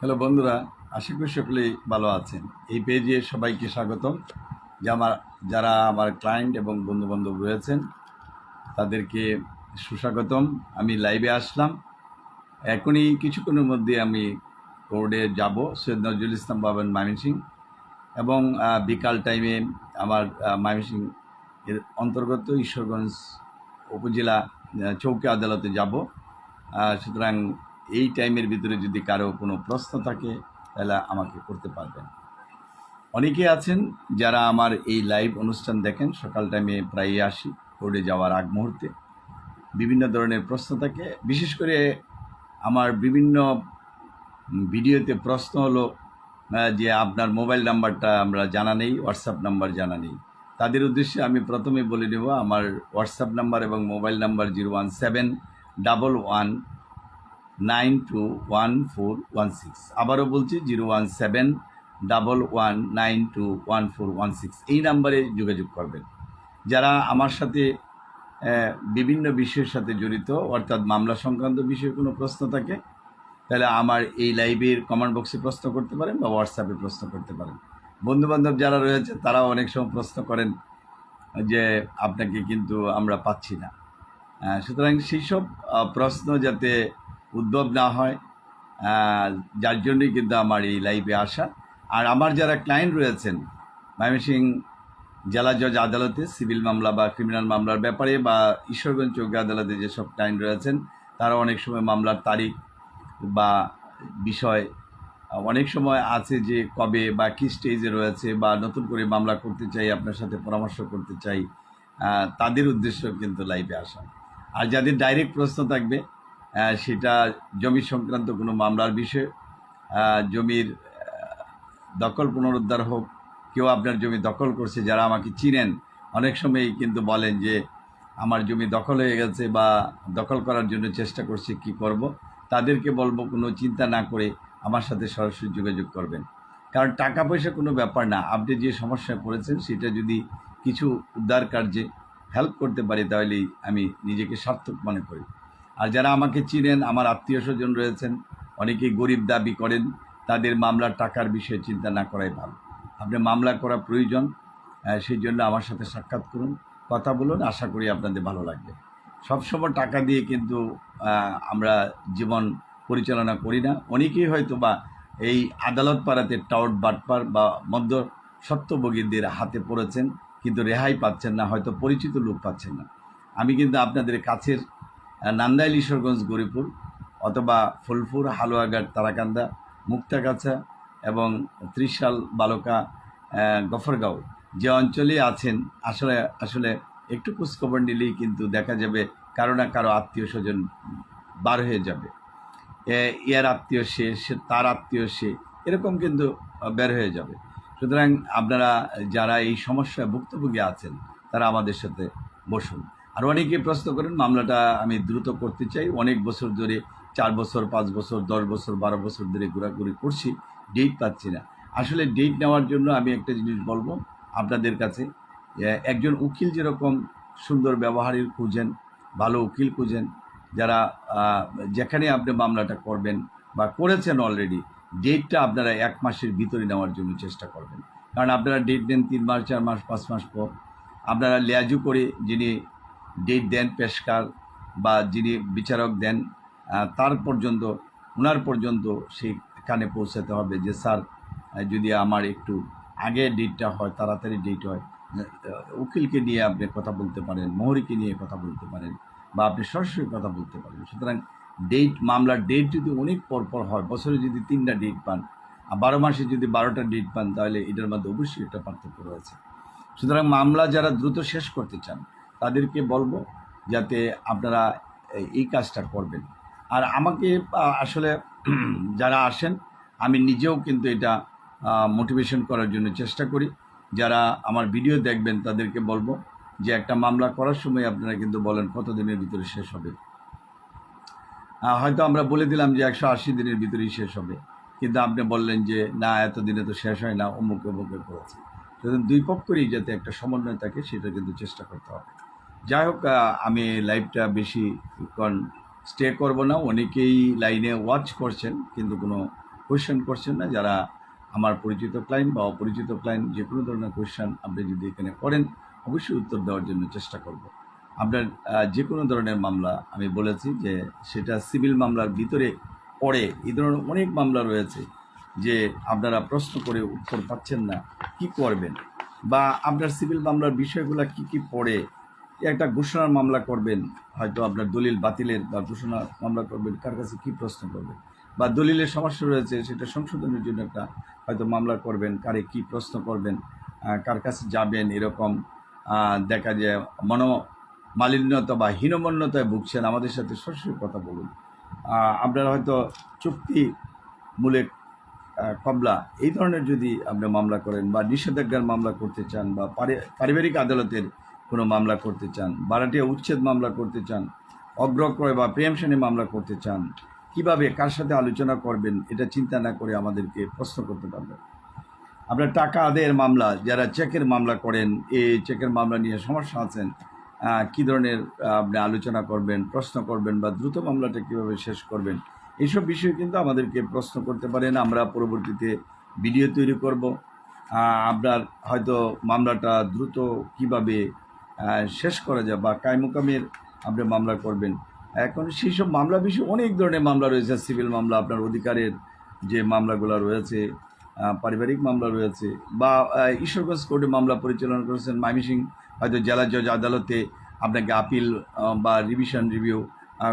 Hello বন্ধুরা, আশা করি সকলেই ভালো আছেন। এই পেজে সবাইকে স্বাগতম। যে আমার যারা আমার ক্লায়েন্ট এবং বন্ধুবান্ধব রয়েছেন, তাদেরকে সুস্বাগতম। আমি লাইভে আসলাম। এখনই কিছুক্ষণের মধ্যে আমি কোর্টে যাব, সৈয়দ নজরুল ইসলাম বাবেন ময়মনসিং। এবং বিকাল টাইমে আমার ময়মনসিং এর অন্তর্গত ঈশ্বরগঞ্জ উপজেলা চৌকি আদালতে যাব। সুতরাং এই টাইমের ভিতরে যদি কারও কোনো প্রশ্ন থাকে, তাহলে আমাকে করতে পারবেন। অনেকে আছেন যারা আমার এই লাইভ অনুষ্ঠান দেখেন, সকাল টাইমে প্রায় আসি কোর্টে যাওয়ার আগ মুহূর্তে। বিভিন্ন ধরনের প্রশ্ন থাকে। বিশেষ করে আমার বিভিন্ন ভিডিওতে প্রশ্ন হলো যে আপনার মোবাইল নাম্বারটা আমরা জানা নেই, হোয়াটসঅ্যাপ নাম্বার জানা নেই। তাদের উদ্দেশ্যে আমি প্রথমে বলে নেব, আমার হোয়াটসঅ্যাপ নাম্বার এবং mobile number zero one seven double one nine two one four one six আবারও বলছি zero one seven double one nine two one four one six এই নাম্বারে যোগাযোগ করবেন। যারা আমার সাথে বিভিন্ন বিষয়ের সাথে জড়িত, অর্থাৎ মামলা সংক্রান্ত বিষয়ে কোনো প্রশ্ন থাকে, তাহলে আমার এই লাইভের কমেন্ট বক্সে প্রশ্ন করতে পারেন বা হোয়াটসঅ্যাপে প্রশ্ন করতে পারেন। বন্ধুবান্ধব যারা রয়েছে, তারাও অনেক সময় প্রশ্ন করেন যে আপনাকে কিন্তু আমরা পাচ্ছি না। সুতরাং সেই সব প্রশ্ন যাতে উদ্ভব না হয় যার জন্যই কিন্তু আমার এই লাইভে আসা। আর আমার যারা ক্লায়েন্ট রয়েছেন ময়মনসিং জেলা জজ আদালতে সিভিল মামলা বা ক্রিমিনাল মামলার ব্যাপারে বা ঈশ্বরগঞ্জ চৌকি আদালতে যেসব ক্লায়েন্ট রয়েছেন, তারা অনেক সময় মামলার তারিখ বা বিষয়, অনেক সময় আছে যে কবে বা কী স্টেজে রয়েছে বা নতুন করে মামলা করতে চাই, আপনার সাথে পরামর্শ করতে চাই তাদের উদ্দেশ্য কিন্তু লাইভে আসা। আর যাদের ডাইরেক্ট প্রশ্ন থাকবে সেটা জমি সংক্রান্ত কোনো মামলার বিষয়ে জমির দখল পুনরুদ্ধার হোক, কেউ আপনার জমি দখল করছে, যারা আমাকে চিনেন, অনেক সময়ই কিন্তু বলেন যে আমার জমি দখল হয়ে গেছে বা দখল করার জন্য চেষ্টা করছে, কি করব? তাদেরকে বলব, কোনো চিন্তা না করে আমার সাথে সরাসরি যোগাযোগ করবেন। কারণ টাকা পয়সা কোনো ব্যাপার না, আপনি যে সমস্যায় পড়েছেন সেটা যদি কিছু উদ্ধার কার্যে হেল্প করতে পারি, তাহলেই আমি নিজেকে সার্থক মনে করি। আর যারা আমাকে চিনেন, আমার আত্মীয় স্বজন রয়েছেন, অনেকেই গরিব দাবি করেন, তাদের মামলার টাকার বিষয়ে চিন্তা না করাই ভালো। আপনি মামলা করা প্রয়োজন সেই জন্য আমার সাথে সাক্ষাৎ করুন, কথা বলুন, আশা করি আপনাদের ভালো লাগবে। সবসময় টাকা দিয়ে কিন্তু আমরা জীবন পরিচালনা করি না। অনেকেই হয়তো বা এই আদালত পাড়াতে টাউট বাটপার বা মধ্য সত্যভোগীদের হাতে পড়েছেন, কিন্তু রেহাই পাচ্ছেন না, হয়তো পরিচিত লোক পাচ্ছেন না। আমি কিন্তু আপনাদের কাছের নান্দাইল ঈশ্বরগঞ্জ গরিপুর অথবা ফুলপুর, হালুয়াঘাট, তারাকান্দা, মুক্তাগাছা এবং ত্রিশাল বালকা গফরগাঁও যে অঞ্চলে আছেন, আসলে আসলে একটু খোঁজখবর নিলেই কিন্তু দেখা যাবে কারও না কারও আত্মীয় স্বজন বার হয়ে যাবে। এর আত্মীয় সে সে তার আত্মীয় সে, এরকম কিন্তু বের হয়ে যাবে। সুতরাং আপনারা যারা এই সমস্যায় ভুক্তভোগী আছেন, তারা আমাদের সাথে বসুন। আর অনেকে প্রশ্ন করেন, মামলাটা আমি দ্রুত করতে চাই। অনেক বছর ধরে, চার বছর, পাঁচ বছর, দশ বছর, বারো বছর ধরে ঘোরাঘুরি করছি ডেট পাচ্ছি না। আসলে ডেট নেওয়ার জন্য আমি একটা জিনিস বলব আপনাদের কাছে। একজন উকিল যেরকম সুন্দর ব্যবহারের খুঁজেন, ভালো উকিল খুঁজেন, যারা যেখানে আপনি মামলাটা করবেন বা করেছেন অলরেডি ডেটটা আপনারা এক মাসের ভিতরে নেওয়ার জন্য চেষ্টা করবেন। কারণ আপনারা ডেট দেন তিন মাস, চার মাস, পাঁচ মাস পর। আপনারা লেয়াজু করে যিনি ডেট দেন পেশকার বা যিনি বিচারক দেন তার পর্যন্ত ওনার পর্যন্ত সেখানে পৌঁছাতে হবে যে, স্যার যদি আমার একটু আগে ডেটটা হয়, তাড়াতাড়ি ডেট হয় উকিলকে নিয়ে আপনি কথা বলতে পারেন, মোহরিকে নিয়ে কথা বলতে পারেন বা আপনি সরাসরি কথা বলতে পারেন। সুতরাং ডেট মামলার ডেট যদি অনেক পর পর হয়, বছরে যদি তিনটা ডেট পান, আর বারো মাসে যদি বারোটা ডেট পান, তাহলে এটার মধ্যে অবশ্যই একটা পার্থক্য রয়েছে। সুতরাং মামলা যারা দ্রুত শেষ করতে চান তাদেরকে বলব যাতে আপনারা এই- কাজটা করবেন। আর আমাকে আসলে যারা আসেন, আমি নিজেও কিন্তু এটা মোটিভেশন করার জন্য চেষ্টা করি। যারা আমার ভিডিও দেখবেন, তাদেরকে বলব যে একটা মামলা করার সময় আপনারা কিন্তু বলেন কত দিনের ভিতরে শেষ হবে। হয়তো আমরা বলে দিলাম যে একশো আশি দিনের ভিতরেই শেষ হবে। কিন্তু আপনি বললেন যে, না এত দিনে তো শেষ হয় না, অমুক অমুকে করেছে দুই পক্ষেরই যাতে একটা সমন্বয় থাকে, সেটা কিন্তু চেষ্টা করতে হবে। যাই হোক আমি লাইভটা বেশি স্টে করব না, অনেকেই লাইনে ওয়াচ করছেন, কিন্তু কোনো কোয়েশ্চেন করছেন না। যারা আমার পরিচিত ক্লায়েন্ট বা অপরিচিত ক্লায়েন্ট যে কোনো ধরনের কোয়েশ্চেন আপনি যদি এখানে করেন, অবশ্যই উত্তর দেওয়ার জন্য চেষ্টা করব। আপনার যে কোনো ধরনের মামলা আমি বলেছি যে সেটা সিভিল মামলার ভিতরে পড়ে, এই ধরনের অনেক মামলা রয়েছে যে আপনারা প্রশ্ন করে উত্তর পাচ্ছেন না, কি করবেন? বা আপনার সিভিল মামলার বিষয়গুলো কি কি পড়ে একটা ঘোষণার মামলা করবেন হয়তো আপনার দলিল বাতিলের বা ঘোষণা মামলা করবেন কার কাছে কী প্রশ্ন করবেন? বা দলিলের সমস্যা রয়েছে সেটা সংশোধনের জন্য একটা হয়তো মামলা করবেন কারে কি প্রশ্ন করবেন কার কাছে যাবেন এরকম দেখা যায় মন মালিন্যতা বা হীনমন্যতায় ভুগছেন আমাদের সাথে সরাসরি কথা বলুন। আপনারা হয়তো চুক্তিমূলক আহ, কবলা এই ধরনের যদি আপনি মামলা করেন বা নিষেধাজ্ঞার মামলা করতে চান বা পারিবারিক আদালতের কোনো মামলা করতে চান বারাটিয়া উচ্ছেদ মামলা করতে চান, অগ্রক্রয় বা প্রেমশনে মামলা করতে চান, কীভাবে, কার সাথে আলোচনা করবেন, এটা চিন্তা না করে আমাদেরকে প্রশ্ন করতে পারবেন আপনার টাকা আদায়ের মামলা, যারা চেকের মামলা করেন, এই চেকের মামলা নিয়ে সমস্যা আছেন কী ধরনের আপনি আলোচনা করবেন, প্রশ্ন করবেন বা দ্রুত মামলাটা কীভাবে শেষ করবেন, এইসব বিষয়ে কিন্তু আমাদেরকে প্রশ্ন করতে পারেন, আমরা পরবর্তীতে ভিডিও তৈরি করব। আপনার হয়তো মামলাটা দ্রুত কীভাবে শেষ করা যায় বা কায়মুকামের আপনি মামলা করবেন। এখন সেই সব মামলা বিষয়ে অনেক ধরনের মামলা রয়েছে, সিভিল মামলা, আপনার অধিকারের যে মামলাগুলো রয়েছে পারিবারিক মামলা রয়েছে বা ঈশ্বরগঞ্জ কোর্টে মামলা পরিচালনা করেছেন মাইমিসিং। হয়তো জেলা জজ আদালতে আপনাকে আপিল বা রিভিশন রিভিউ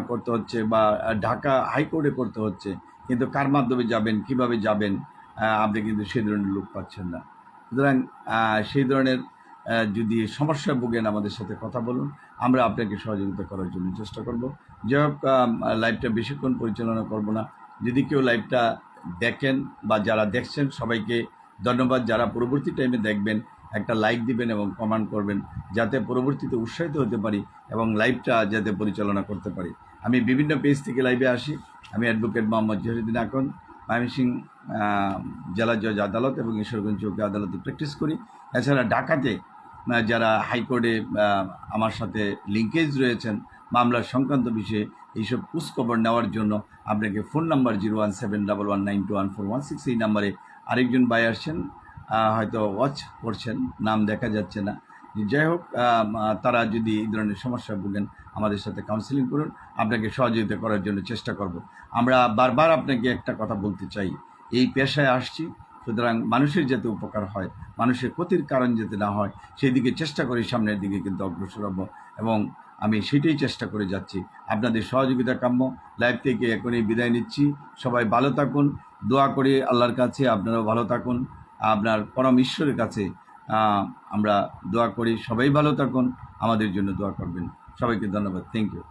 করতে হচ্ছে বা ঢাকা হাইকোর্টে করতে হচ্ছে। কিন্তু কার মাধ্যমে যাবেন, কীভাবে যাবেন আপনি কিন্তু সেই ধরনের লোক পাচ্ছেন না। সুতরাং সেই ধরনের যদি সমস্যায় ভোগেন আমাদের সাথে কথা বলুন আমরা আপনাকে সহযোগিতা করার জন্য চেষ্টা করব। আহ, লাইভটা বেশিক্ষণ পরিচালনা করব না। যদি কেউ লাইভটা দেখেন বা যারা দেখছেন সবাইকে ধন্যবাদ। যারা পরবর্তী টাইমে দেখবেন একটা লাইক দিবেন এবং কমেন্ট করবেন যাতে পরবর্তীতে উৎসাহিত হতে পারি এবং লাইভটা যাতে পরিচালনা করতে পারি। আমি বিভিন্ন পেজ থেকে লাইভে আসি। আমি অ্যাডভোকেট মোহাম্মদ জহিরুদ্দিন আকন। ময়মনসিং জেলা জজ আদালত এবং ঈশ্বরগঞ্জ চৌকি আদালতে প্র্যাকটিস করি। এছাড়া ঢাকাতে যারা হাইকোর্টে আমার সাথে লিঙ্কেজ রয়েছেন মামলার সংক্রান্ত বিষয়ে এইসব খোঁজখবর নেওয়ার জন্য আপনাকে phone number zero one seven double one nine two one four one six এই নাম্বারে আরেকজন ভাই আসছেন হয়তো ওয়াচ করছেন, নাম দেখা যাচ্ছে না। যাই হোক তারা যদি এই ধরনের সমস্যা ভোগেন, আমাদের সাথে কাউন্সিলিং করুন, আপনাকে সহযোগিতা করার জন্য চেষ্টা করব। আমরা বারবার আপনাকে একটা কথা বলতে চাই, এই পেশায় আসছি সুতরাং মানুষের যাতে উপকার হয়, মানুষের ক্ষতির কারণ যাতে না হয় সেই দিকে চেষ্টা করি সামনের দিকে কিন্তু অগ্রসর হব এবং আমি সেটাই চেষ্টা করে যাচ্ছি। আপনাদের সহযোগিতা কাম্য। লাইভ থেকে এখনই বিদায় নিচ্ছি। সবাই ভালো থাকুন। দোয়া করি আল্লাহর কাছে, আপনারাও ভালো থাকুন। আপনার পরম ঈশ্বরের কাছে আমরা দোয়া করি। সবাই ভালো থাকুন। আমাদের জন্য দোয়া করবেন। সবাইকে ধন্যবাদ। Thank you